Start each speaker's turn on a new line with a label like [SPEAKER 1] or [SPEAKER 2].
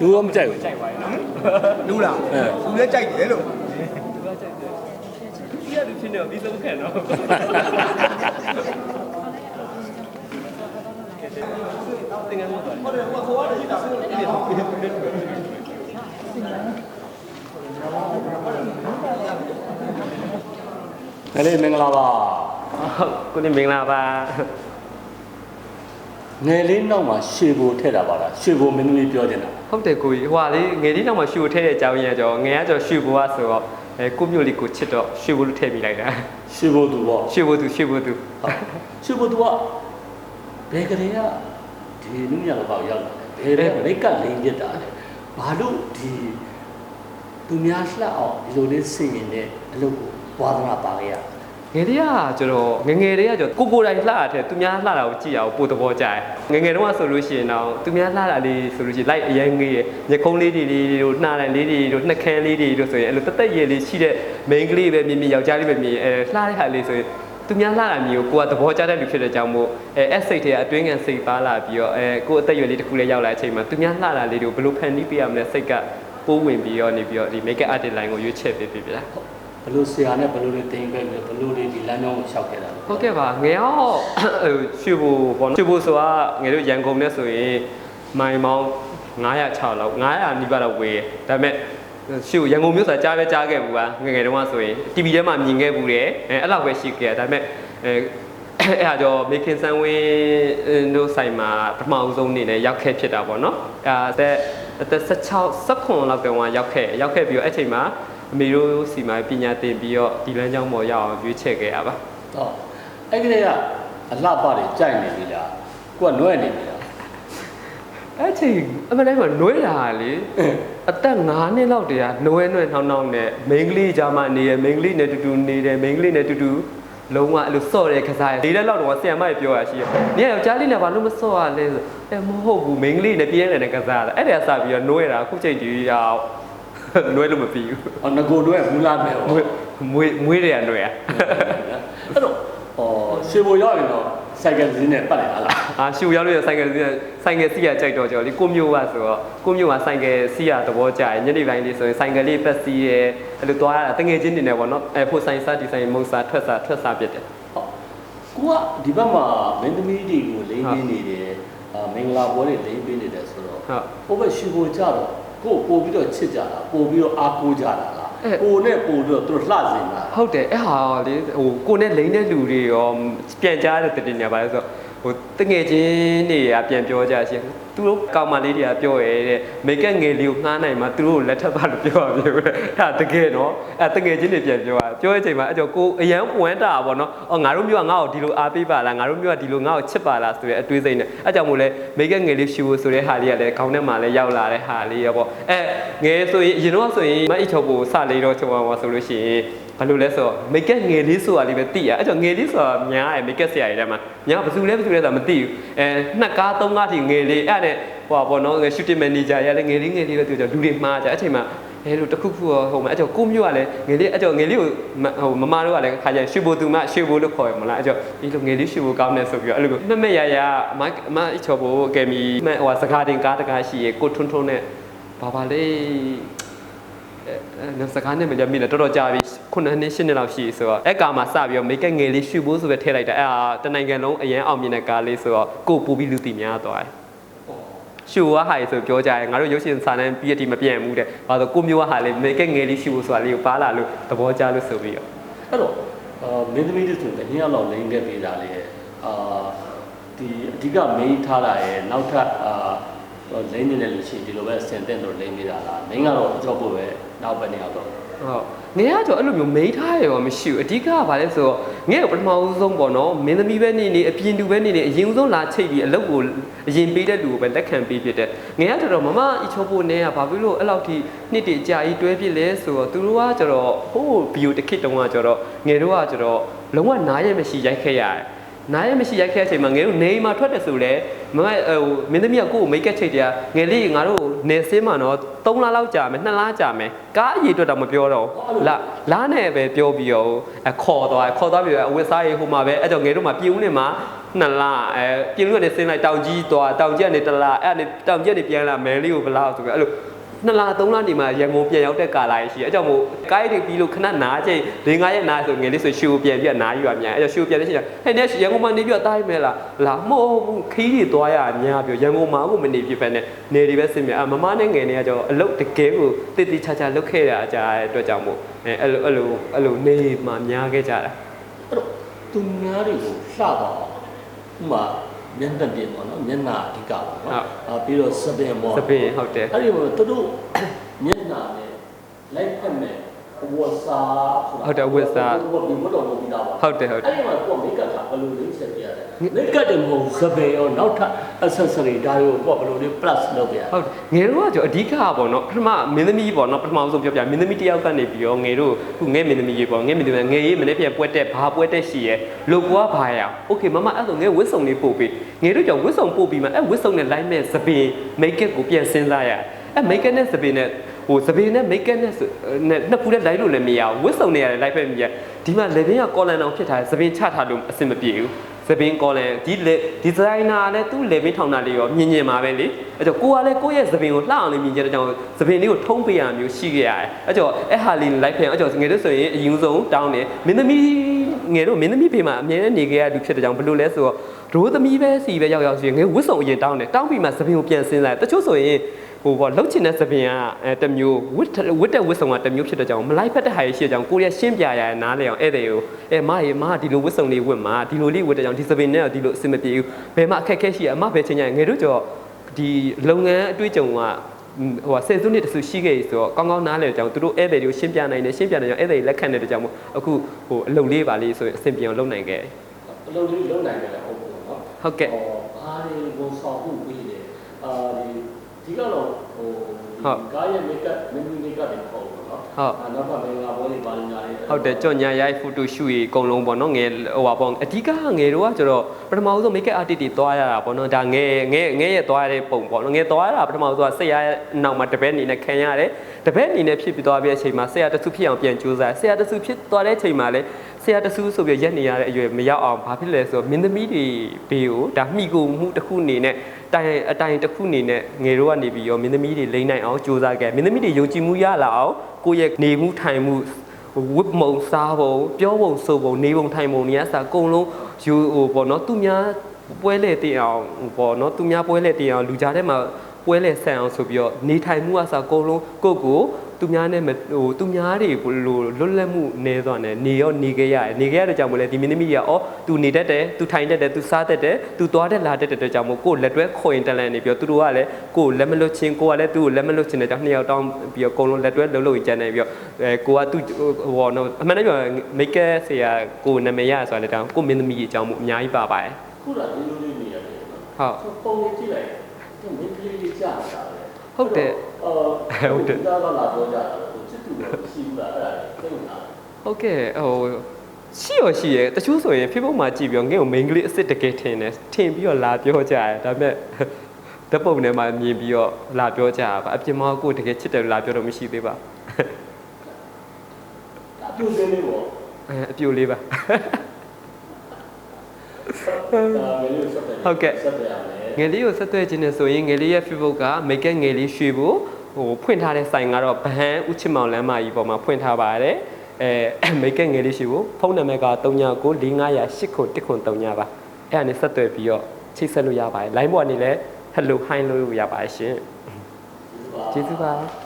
[SPEAKER 1] လူရောမကြိုက်ဘူး
[SPEAKER 2] ကြိုက်ပါရဲ့နော်
[SPEAKER 3] လူလား
[SPEAKER 1] အဲ
[SPEAKER 3] လူလည်းကြိုက်တယ်လို့
[SPEAKER 2] ဒီကလူချင်းတော့ပြီးဆုံးခံတော့တင်ငန်းတော့ဟုတ်တယ်ဟိုဟိုကလည်းဒါဆိုဒီတော့
[SPEAKER 1] ငယ်လေးမင်္ဂလာပါ
[SPEAKER 2] ကိုနေမင်္ဂလာပါ
[SPEAKER 1] ငယ်လေးနောက်မှာရွှေဘိုထည့်တာပါလားရွှေဘိုမင်းသမီးပြောနေတာ
[SPEAKER 2] ဟုတ်တယ်ကိုကြီးဟိုဟာလေးငယ်လေးနောက်မှာရွှေကိုထည့်တဲ့အကြောင်းရင်းကကြောငယ်ကကြောရွှေဘွားဆိုတော့အဲကိုမျိုးလေးကိုချစ်တော့ရွှေဘိုလို့ထည့်ပေးလိုက်တာ
[SPEAKER 1] ရွှေဘိုသူပေါ့
[SPEAKER 2] ရွှေဘိုသူရွှေဘိုသူ
[SPEAKER 1] ဟုတ်ရွှေဘိုသူကဘယ်ကလေးကဒီနုညလောကရောက်လာတယ်ဘယ်လဲမိတ်ကလိန်ပြစ်တာလဲဘာလို့ဒီသူများလှအောင်ဒီလိုလေးစင်ရင်တဲ့အလုပ်ကိုဝါသနာပါခဲ့ရ
[SPEAKER 2] ငယ်လေးကကျွန်တော်ငယ်ငယ်လေးကကျွန်တော်ကိုကိုယ်တိုင်လှတာတဲ့သူများလှတာကိုကြည့်အောင်ပို့သဘောကျတယ်ငယ်ငယ်တုန်းကဆိုလို့ရှိရင်တော့သူများလှတာလေးဆိုလို့ရှိရင်လိုက်အရင်ငေးရညခုံးလေးတွေတို့နှာတန်လေးတွေတို့နှက်ခမ်းလေးတွေတို့ဆိုရင်အဲ့လိုတက်တက်ရည်လေးရှိတဲ့ main ကလေးပဲမြင်မြင်ယောက်ျားလေးပဲမြင်အဲလှတဲ့ဟာလေးဆိုရင်သူများလှတာမျိုးကိုကသဘောကျတဲ့လူဖြစ်တဲ့ကြောင့်မို့အဲအစိတ်တွေကအတွင်းငံစိတ်ပါလာပြီးတော့အဲကိုယ်အသက်အရွယ်လေးတစ်ခုလေးရောက်လာတဲ့အချိန်မှာသူများလှတာလေးတွေကိုဘယ်လိုဖန်တီးပေးရမလဲစိတ်ကပိုးဝင်ပြီးတော့နေပြီးတော့ဒီ make up artist line ကိုရွေးချယ်ပေးပြီဗျာ
[SPEAKER 1] ဘယ်လိုဆရာနဲ့ဘယ်လိုလေးတင်ပေးလဲဘယ်လိုလေးဒီလမ်းကြောင်းကိုလျှောက်ခဲ့တာလဲ
[SPEAKER 2] ဟုတ်ကဲ့ပါငယ်ရောဟိုရွှေဘူပေါ့နော်ရွှေဘူဆိုတာငယ်တို့ရန်ကုန်နဲ့ဆိုရင်မိုင်မောင်း906လောက်900နီးပါးလောက်ဝေးတယ်ဒါပေမဲ့ရွှေဘူရန်ကုန်မြို့ဆိုတာကြားပဲကြားခဲ့ဘူးပါငယ်ငယ်တုန်းကဆိုရင် TV ထဲမှာမြင်ခဲ့ဘူးတယ်အဲအဲ့လောက်ပဲရှိခဲ့တယ်ဒါပေမဲ့အဲအဲ့အားကြောမေခင်ဆန်းဝင်းတို့ဆိုင်မှာပထမအဆုံးအနေနဲ့ရောက်ခဲ့ဖြစ်တာပေါ့နော်အဲတဲ့အသက်16 19လောက်တုန်းကရောက်ခဲ့ရောက်ခဲ့ပြီးတော့အဲ့ချိန်မှာ အမေတို့စီမှာပညာသင်ပြီးတော့ဒီလမ်းကြောင်းပေါ်ရောက်အောင်ရွေးချယ်ခဲ့ရပါ
[SPEAKER 1] ဟောအဲ့ဒီကအလှပတွေကြိုက်နေပြီလားကိုကနွဲ့နေပြီလား
[SPEAKER 2] အဲ့ချိန်အမှန်တမ်းကနွေးတာလေအသက်9နှစ်လောက်တည်းကနွဲနွဲနှောင်းနှောင်းနဲ့မိန်းကလေးကြားမှာနေရမိန်းကလေးနဲ့တူတူနေတယ်မိန်းကလေးနဲ့တူတူလုံးဝအဲ့လိုစော့တဲ့ကစားရလေးလက်လောက်တော့ဆရာမကြီးပြောရရှိရ။နင်ကယောက်ျားလေးနဲ့ဘာလို့မစော့ရလဲဆိုအဲမဟုတ်ဘူးမိန်းကလေးနဲ့ပြင်းနေတဲ့ကစားတာအဲ့ဒါစပြီးတော့နွေးတာအခုချိန်ကြီးအောင် နွေးလို့မပြီးဘူး
[SPEAKER 1] ဟောငကိုနွဲ့ဘူးလားမဲ့ဟော
[SPEAKER 2] မွေးမွေးမွေးတယ်ကနွေးอ่ะ
[SPEAKER 1] အဲ့တော့ဟောရွှေဘိုရောက်ရင်တော့စိုက်ကယ်စင်းနဲ့ပတ်နေတာလား
[SPEAKER 2] အာရှူရောက်လို့ဆိုင်ကယ်စီးဆိုင်ကယ်စီးရကြိုက်တော့ကြော်လေကိုမျိုးကဆိုတော့ကိုမျိုးကဆိုင်ကယ်စီးရသဘောကျတယ်ညနေပိုင်းလေးဆိုရင်ဆိုင်ကယ်လေးပတ်စီးရဲအဲ့လိုသွားရတာတငယ်ချင်းနေနေပေါ့နော်အဲဖို့ဆိုင်စားဒီဆိုင်မုတ်စားထွက်စားထွက်စားပြစ်တယ်
[SPEAKER 1] ဟောကိုကဒီဘက်မှာမင်းသမီးတွေကိုလိမ့်ပေးနေတယ်အာမင်္ဂလာပွဲတွေလိမ့်ပေးနေတယ်ဆိုတော့
[SPEAKER 2] ဟုတ်
[SPEAKER 1] ဟိုဘက်ရွှေဘိုကြတော့ ကိုယ်ပို့ပြီးတော့ချစ်ကြတာပို့ပြီးတော့အားကိုးကြတာလား
[SPEAKER 2] အဲ့
[SPEAKER 1] ပို့နဲ့ပို့ပြီးတော့သူတို့လှစင်တာ
[SPEAKER 2] ဟုတ်တယ်အဲ့ဟာလေဟိုကိုနဲ့လိမ့်တဲ့လူတွေရောပြန်ကြားတဲ့တည်နေပါလဲဆိုတော့ဟိုတငယ်ချင်းတွေကပြန်ပြောကြရှင်သူတို့ကောင်မလေးတွေကပြောရဲတဲ့မိတ်ကငယ်လေးကိုငှားနိုင်မှာသူတို့လက်ထပ်ပါလို့ပြောရမျိုးတဲ့အဲ့ဒါတကယ်တော့အဲ့တငယ်ချင်းတွေပြန်ပြောတာ ပြောတဲ့အချိန်မှာအဲ့ကြောကိုအရန်ပွမ်းတာပါတော့အော်ငါတို့မျိုးကငါ့ကိုဒီလိုအားပေးပါလားငါတို့မျိုးကဒီလိုငါ့ကိုချစ်ပါလားဆိုတဲ့အတွေးစိတ်နဲ့အဲ့ကြောင့်မို့လဲမိတ်ကငယ်လေးရှူဖို့ဆိုတဲ့ဟာလေးကလည်းခေါင်းထဲမှာလည်းရောက်လာတဲ့ဟာလေးရပေါ့အဲငယ်ဆိုရင်အရင်တော့ဆိုရင်မအိတ်ချောကိုစလေးတော့ချုံအောင်ဆိုလို့ရှိရင်ဘာလို့လဲဆိုတော့မိတ်ကက်ငယ်လေးဆိုတာလေးပဲသိရအဲ့ကြောင့်ငယ်လေးဆိုတာများရယ်မိတ်ကက်ဆရာကြီးထဲမှာညာဘယ်သူလဲဘယ်သူလဲဆိုတာမသိဘူးအဲနှစ်ကားသုံးကားထိငယ်လေးအဲ့နဲ့ဟိုပါဘောနော်ရှူတင်မန်နေဂျာရလည်းငယ်လေးငယ်လေးပဲသူကြောင့်လူတွေမှားကြအဲ့ချိန်မှာ အဲလိုတစ်ခုခုဟိုမှာအဲ့ကြောင့်ကိုမျိုးကလည်းငယ်လေးအဲ့ကြောင့်ငယ်လေးကိုဟိုမမတို့ကလည်းခါကျရင်ရွှေဘိုသူမရွှေဘိုလို့ခေါ်ရမလားအဲ့ကြောင့်ဒီလိုငယ်လေးရွှေဘိုကောင်းနေဆိုပြီးတော့အဲ့လိုမမရရမမအချောဘိုအကယ်မီဟိုစကားတင်ကားတကားရှိရေကိုထွန်းထွန်းနဲ့ဘာပါလေးအဲစကားနဲ့မကြမိနဲ့တော်တော်ကြာပြီခုနှစ်နှစ်ရှစ်နှစ်လောက်ရှိဆိုတော့အဲ့ကာမှာစပြီးတော့မိတ်ကငယ်လေးရွှေဘိုးဆိုပဲထည့်လိုက်တာအဲ့ဟာတနိုင်ငံလုံးအရန်အောင်မြင်တဲ့ကားလေးဆိုတော့ကိုပူပြီးလူတီများသွားတယ် ရှူဝါဟာဆိုပြောကြတယ်ငါတို့ရုပ်ရှင်စာတမ်းပြီးအတီမပြန့်ဘူးတဲ့ဘာလို့ကိုမျိုးဝါဟာလေးမိတ်ကငယ်လေးရှူဖို့ဆိုတာလေးကိုပါလာလို့သဘောကျလို့ဆိုပြီးတော့
[SPEAKER 1] အဲ့တော့အာမင်းသမီးတွေဆိုရင်အရင်ကတော့လိမ့်ခဲ့ပေးတာလေအာဒီအဓိကမင်းထားတာရဲ့နောက်ထပ်အာလိမ့်နေတယ်လို့ရှိရင်ဒီလိုပဲစင်တဲ့တို့လိမ့်ပေးတာလားမင်းကတော့အကြောက်ဖို့ပဲနောက်ပဲနေအောင်တော့
[SPEAKER 2] ဟုတ် ငယ်ကတော့အဲ့လိုမျိုးမိန်းထားရောမရှိဘူးအဓိကကဘာလဲဆိုတော့ငယ်ကပထမဦးဆုံးပေါ့နော်မင်းသမီးပဲနေနေအပြင်သူပဲနေနေအရင်ဦးဆုံးလာချိတ်ပြီးအလုပ်ကိုအရင်ပေးတဲ့လူကိုပဲလက်ခံပေးဖြစ်တဲ့ငယ်ကတော်တော်မမအချိုးဖို့နဲ့ကဘာဖြစ်လို့အဲ့လောက်ထိနှစ်တည်းကြာကြီးတွဲဖြစ်လဲဆိုတော့သူတို့ကကျတော့ဟိုးဘီယိုတစ်ခစ်တုန်းကကျတော့ငယ်တို့ကကျတော့လုံးဝနားရမရှိရိုက်ခဲ့ရတယ်နားရမရှိရိုက်ခဲ့တဲ့အချိန်မှာငယ်တို့နေမှာထွက်တယ်ဆိုလဲမမဟိုမင်းသမီးကကိုယ့်ကိုမိတ်ကက်ချိတ်တယ်ငယ်လေးငါတို့နေစင်းမှာတော့ 3လလောက်ကြာမယ်2လကြာမယ်ကားအရေးအတွက်တော့မပြောတော့ဘူးလာလာနဲ့ပဲပြောပြီးတော့အခေါ်သွားခေါ်သွားပြီးတော့အဝတ်စားရေးဟိုမှာပဲအဲ့ကြောင့်ငယ်တို့မှာပြည်ဦးနေမှာနှစ်လအဲပြင်လို့ကနေဆင်းလိုက်တောင်ကြီးသွားတောင်ကြီးကနေတစ်လအဲ့ကနေတောင်ကြီးကနေပြန်လာမဲလေးကိုဘလောက်ဆိုပြီးအဲ့လို နှစ်လသုံးလနေမှရန်ကုန်ပြန်ရောက်တဲ့ကာလာရှိအဲ့ကြောင့်မို့ကိုင်းတွေပြီးလို့ခဏနားချိန်၄၅ရက်နားဆိုငယ်လေးဆိုရှူပြန်ပြနားယူရမြန်အဲ့ကြောင့်ရှူပြန်တဲ့ချိန်ဟဲ့နေရန်ကုန်မှာနေပြတားရမယ်လားလာမဟုတ်ဘူးခီးတွေသွားရများပြောရန်ကုန်မှာကိုမနေပြဖက်နဲ့နေတွေပဲစင်မြအမမနဲ့ငယ်နေရကြောအလုတ်တကယ်ကိုတိတိချာချာလုတ်ခဲ့တာအကြတဲ့အတွက်ကြောင့်မို့အဲအဲ့လိုအဲ့လိုအဲ့လိုနေမှများခဲ့ကြတာ
[SPEAKER 1] အဲ့တော့သူများတွေကိုလှတော့ဥမာ မျက်နှာပြင်ပေါ့နော်မျက်နှာအဓိကပေါ့နော်အာပြီးတော့စပင်ပေါ့
[SPEAKER 2] စပင်ဟုတ်တယ်
[SPEAKER 1] အဲ့ဒီမှာသူတို့မျက်နှာနဲ့လိုက်ဖက်မဲ့ ဝတ်စားဆိုတာဘုရားဘုရားဘုတော်ဘုရားပါ
[SPEAKER 2] ဟုတ်တယ်ဟုတ်တယ်
[SPEAKER 1] အဲ့ဒီမှာကိုမိတ်ကပ်ကဘယ်လိုလေးဆက်ပြရလဲမိတ်ကပ်တယ်မဟုတ်စပယ်ရောနောက်ထပ် accessory ဒါတွေကိုကိုဘယ်လိုလေး plus လုပ်ပြရ
[SPEAKER 2] ဟုတ်ငယ်တို့ကကျွန်တော်အဓိကပေါ့နော်ပထမမင်းသမီးပေါ့နော်ပထမဆုံးပြောပြမင်းသမီးတယောက်ကနေပြီးတော့ငယ်တို့ခုငယ်မင်းသမီးကြီးပေါ့ငယ်မင်းသမီးငယ်ရေးမနေ့ပြန်ပွဲတက်ဘာပွဲတက်ရှိရဲလို့ကွာဘာရโอเคမမအဲ့ဆိုငယ်ဝစ်စုံလေးပို့ပြီးငယ်တို့ကြောင့်ဝစ်စုံပို့ပြီးမှအဲ့ဝစ်စုံနဲ့လိုက်မဲ့စပင်မိတ်ကပ်ကိုပြန်စဉ်းစားရအဲ့မိတ်ကပ်နဲ့စပင်နဲ့ ဟိုစပင်နဲ့မိတ်ကပ်နဲ့နဲ့နှစ်ခုနဲ့လိုက်လို့လည်းမရဘူးဝစ်စုံနဲ့ရတယ်လိုက်ဖက်မရဒီမှာလေဘင်းကကော်လန်အောင်ဖြစ်ထားတယ်စပင်ချထားလို့အဆင်မပြေဘူးစပင်ကောလန်ဒီလေဒီဇိုင်နာလည်းသူ့လေဘင်းထောင်တာလေးရောမြင်မြင်ပါပဲလေအဲ့တော့ကိုကလည်းကိုယ့်ရဲ့စပင်ကိုလှအောင်လေးမြင်ကြတဲ့ကြောင့်စပင်လေးကိုထုံးပေးရမျိုးရှိခဲ့ရတယ်အဲ့တော့အဲ့ဟာလေးလိုက်ဖက်အဲ့တော့ငယ်တို့ဆိုရင်အရင်ဆုံးတောင်းတယ်မင်းသမီးငယ်တို့မင်းသမီးဖေမှာအမြဲတမ်းနေခဲ့ရသူဖြစ်တဲ့ကြောင့်ဘယ်လိုလဲဆိုတော့ရိုးသမီးပဲစီပဲရောက်ရောက်စီငယ်ဝတ်စုံအရင်တောင်းတယ်တောင်းပြီးမှစပင်ကိုပြန်စင်းလိုက်တချို့ဆိုရင် ဟိုပေါ့လှုပ်ချင်တဲ့သပင်ကအဲတစ်မျိုးဝတ်ဝတ်တဲ့ဝတ်ဆောင်ကတစ်မျိုးဖြစ်တဲ့ကြောင့်မလိုက်ဖက်တဲ့ဟာရရှိတဲ့ကြောင့်ကိုရီးယားရှင်းပြရရနားလေအောင်ဧည့်သည်ကိုအဲမရေမဒီလိုဝတ်ဆောင်လေးဝတ်မှာဒီလိုလေးဝတ်တဲ့ကြောင့်ဒီသပင်နဲ့ဒီလိုအဆင်မပြေဘူးဘယ်မှာအခက်အခဲရှိရအမဘယ်ချိန်ညငယ်တို့ကြောဒီလုပ်ငန်းအတွေ့အကြုံကဟိုဆယ်စုနှစ်တဆူရှိခဲ့ဆိုတော့ကောင်းကောင်းနားလေကြောင့်သူတို့ဧည့်သည်တွေကိုရှင်းပြနိုင်တယ်ရှင်းပြနိုင်ကြောင့်ဧည့်သည်လက်ခံတဲ့ကြောင့်မို့အခုဟိုအလုပ်လေးပါလေးဆိုရင်အဆင်ပြေအောင်လုပ်နိုင်ခဲ့တယ်
[SPEAKER 1] အလုပ်လေးလုပ်နိုင်တယ်လည်းဟုတ်ဘူးနော်
[SPEAKER 2] ဟုတ်ကဲ့
[SPEAKER 1] ဟောဘာတွေကိုဆောင်မှုပြီးတယ်အာဒီ ဒီကတော့ဟိုကားရဲ့ make up မင်းကြီး make up တွေပေါ့နော်
[SPEAKER 2] ဟုတ်
[SPEAKER 1] အာနောက်ကဘင်္ဂါဘောလေးပါလိညာလေး
[SPEAKER 2] ဟုတ်တယ်ကြော်ညာရိုက်ဖိုတိုရှူရေးအကုန်လုံးပေါ့နော်ငယ်ဟိုပါပေါ့အဓိကငယ်တော့ကကျတော့ပထမဆုံး make up artist တွေသွားရတာပေါ့နော်ဒါငယ်ငယ်ငယ်ရဲ့သွားရတဲ့ပုံပေါ့နော်ငယ်သွားရတာပထမဆုံးကဆက်ရနောက်မှာတပည့်အနေနဲ့ခံရတယ်တပည့်အနေနဲ့ဖြစ်ပြီးသွားပြီးတဲ့အချိန်မှာဆက်ရတဆူဖြစ်အောင်ပြန်ကြိုးစားဆက်ရတဆူဖြစ်သွားတဲ့အချိန်မှာလည်း ဆရာတဆူဆိုပြီးရက်နေရတဲ့အရွယ်မရောက်အောင်ဘာဖြစ်လဲဆိုတော့မင်းသမီးတွေဘေးကိုဒါမိကိုမှုတစ်ခုအနေနဲ့တိုင်အတိုင်တစ်ခုအနေနဲ့ငယ်တော့ကနေပြီးရောမင်းသမီးတွေလိမ့်နိုင်အောင်ကြိုးစားခဲ့မင်းသမီးတွေယုံကြည်မှုရလာအောင်ကိုယ့်ရဲ့နေမှုထိုင်မှုဝတ်မုံစားပုံပြောပုံဆိုပုံနေပုံထိုင်ပုံနေရစာအကုန်လုံးယူဟိုပေါ့နော်သူများပွဲလေတင်အောင်ဟိုပေါ့နော်သူများပွဲလေတင်အောင်လူကြားထဲမှာပွဲလေဆန်အောင်ဆိုပြီးတော့နေထိုင်မှုအစားအကုန်လုံးကိုယ့်ကို သူများနဲ့မဟိုသူများတွေလိုလွတ်လပ်မှုနေသွားတယ်နေရောနေခဲ့ရတယ်နေခဲ့ရတဲ့ကြောင့်မလဲဒီမင်းသမီးကအော်သူနေတတ်တယ်သူထိုင်တတ်တယ်သူစားတတ်တယ်သူသွားတတ်လာတတ်တဲ့ကြောင့်မို့ကိုယ်လက်တွဲခေါ်ရင်တလန်နေပြီးတော့သူတို့ကလည်းကိုယ်လက်မလွတ်ချင်းကိုကလည်းသူ့ကိုလက်မလွတ်ချင်းတဲ့ကြောင့်နှစ်ယောက်တောင်းပြီးတော့အကုန်လုံးလက်တွဲလှုပ်လှုပ်ကြနေပြီးတော့အဲကိုကသူ့ဟောနော်အမှန်တကယ်မိတ်ကဲဆရာကိုနာမည်ရဆိုတာလည်းတောင်းကိုမင်းသမီးအကြောင်းမို့အများကြီးပါပါတယ်
[SPEAKER 1] ခုနကဒီလိုလေးနေရတယ်နော်
[SPEAKER 2] ဟုတ်
[SPEAKER 1] ပုံလေးကြည့်လိုက်ဒီမင်းကလေးကြာတာလေ
[SPEAKER 2] ဟုတ်တယ်
[SPEAKER 1] အော်ဟုတ်တယ်ဒါတော့လာတော့ကြတာဟိုချစ်သူတော့ရှိဘူးလားအဲ့ဒါသိနေတာ
[SPEAKER 2] ဟုတ်ကဲ့ဟိုရှိရရှိရတချို့ဆိုရင် Facebook မှာကြည့်ပြီးတော့ငဲ့ကို main ကလေးအစ်စ်တကယ်ထင်တယ်ထင်ပြီးတော့လာပြောကြတယ်ဒါပေမဲ့ဓာတ်ပုံထဲမှာမြင်ပြီးတော့လာပြောကြတာပါအပြင်မှာကိုယ်တကယ်ချစ်တယ်လို့လာပြောတော့မရှိသေးပါ
[SPEAKER 1] ဒါပြုစင်းလေးပေါ့
[SPEAKER 2] အဲအပြိုလေးပါ
[SPEAKER 1] ဒါမင်းလေးဆက်တယ်
[SPEAKER 2] ဟုတ်ကဲ့
[SPEAKER 1] ဆက်တယ်ရမယ်
[SPEAKER 2] ငယ်လေးကိုဆက်သွယ်ခြင်းနဲ့ဆိုရင်ငယ်လေးရဲ့ Facebook ကမိတ်ကဲငယ်လေးရွှေဖို့ဟိုဖွင့်ထားတဲ့ဆိုင်ကတော့ဗဟန်းဥချစ်မောင်လမ်းမကြီးပေါ်မှာဖွင့်ထားပါတယ်အဲမိတ်ကဲငယ်လေးရွှေဖို့ဖုန်းနံပါတ်က399508ခု1ခု39ပါအဲ့ဒါနဲ့ဆက်သွယ်ပြီးတော့ချိတ်ဆက်လို့ရပါတယ် line ပေါ်ကနေလည်း hello hi လို့ရပါတယ်ရှင်
[SPEAKER 1] ကျေးဇူးပါ
[SPEAKER 2] ကျေးဇူးပါ